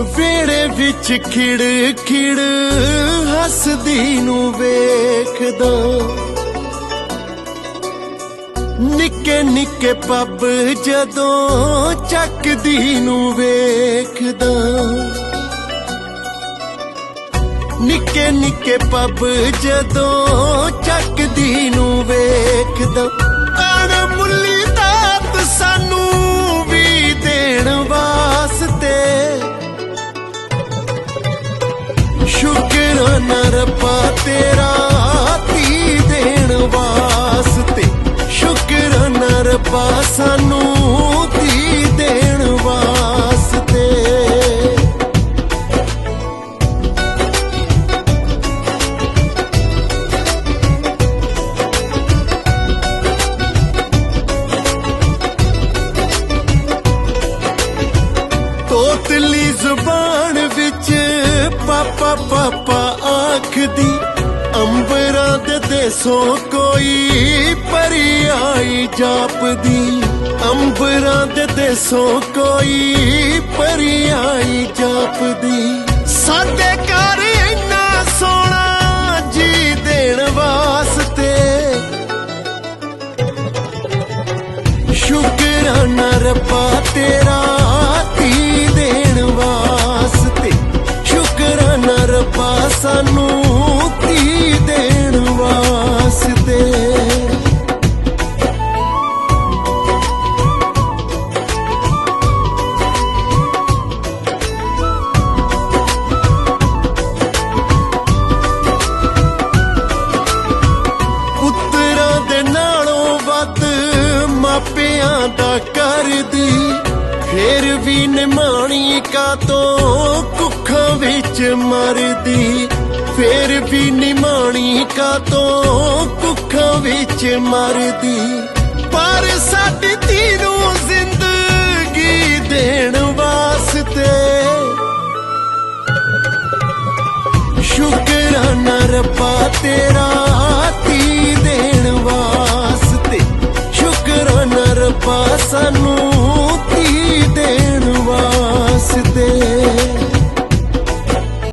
ਵੇੜੇ ਵਿੱਚ ਖਿੜ ਖਿੜ ਹੱਸਦੀ ਨੂੰ ਵੇਖਦਾ। ਨਿੱਕੇ ਨਿੱਕੇ ਪੱਬ ਜਦੋਂ ਚੱਕਦੀ ਨੂੰ ਵੇਖਦਾ। ਨਿੱਕੇ ਨਿੱਕੇ ਪੱਬ ਜਦੋਂ ਚੱਕਦੀ ਨੂੰ ਵੇਖ ਰੱਬਾ ਸਾਨੂੰ ਤੀ ਦੇਣ ਵਾਸਤੇ। ਤੋਤਲੀ ਜ਼ੁਬਾਨ ਵਿੱਚ ਪਾਪਾ ਪਾਪਾ ਆਖਦੀ ਅੰਬਰਾਂ ਦੇ ਦੇਸੋਂ ਕੋਈ ਪਰੀ ਆਈ ਜਾਪਦੀ। ਅੰਬਰਾਂ ਦੇ ਦੇਸੋਂ ਕੋਈ ਪਰੀ ਆਈ ਜਾਪਦੀ। ਸਾਡੇ ਘਰ ਇੰਨਾ ਸੋਹਣਾ ਜੀ ਦੇਣ ਵਾਸਤੇ। ਸ਼ੁਕਰਾਨਾ ਰੱਬਾ ਤੇਰਾ ਦਾ। ਕਰਦੀ ਫੇਰ ਵੀ ਨਿਮਾਣੀ ਕਾ ਤੋਂ ਕੁੱਖਾਂ ਵਿੱਚ ਮਰਦੀ। ਫੇਰ ਵੀ ਨਿਮਾਣੀ ਕਾ ਤੋਂ ਕੁੱਖਾਂ ਵਿੱਚ ਮਰਦੀ। ਪਰ ਸਾਡੀ ਧੀ ਨੂੰ ਜ਼ਿੰਦਗੀ ਦੇਣ ਵਾਸਤੇ ਸ਼ੁਕਰਾਨਾ ਰੱਬਾ ਤੇਰਾ।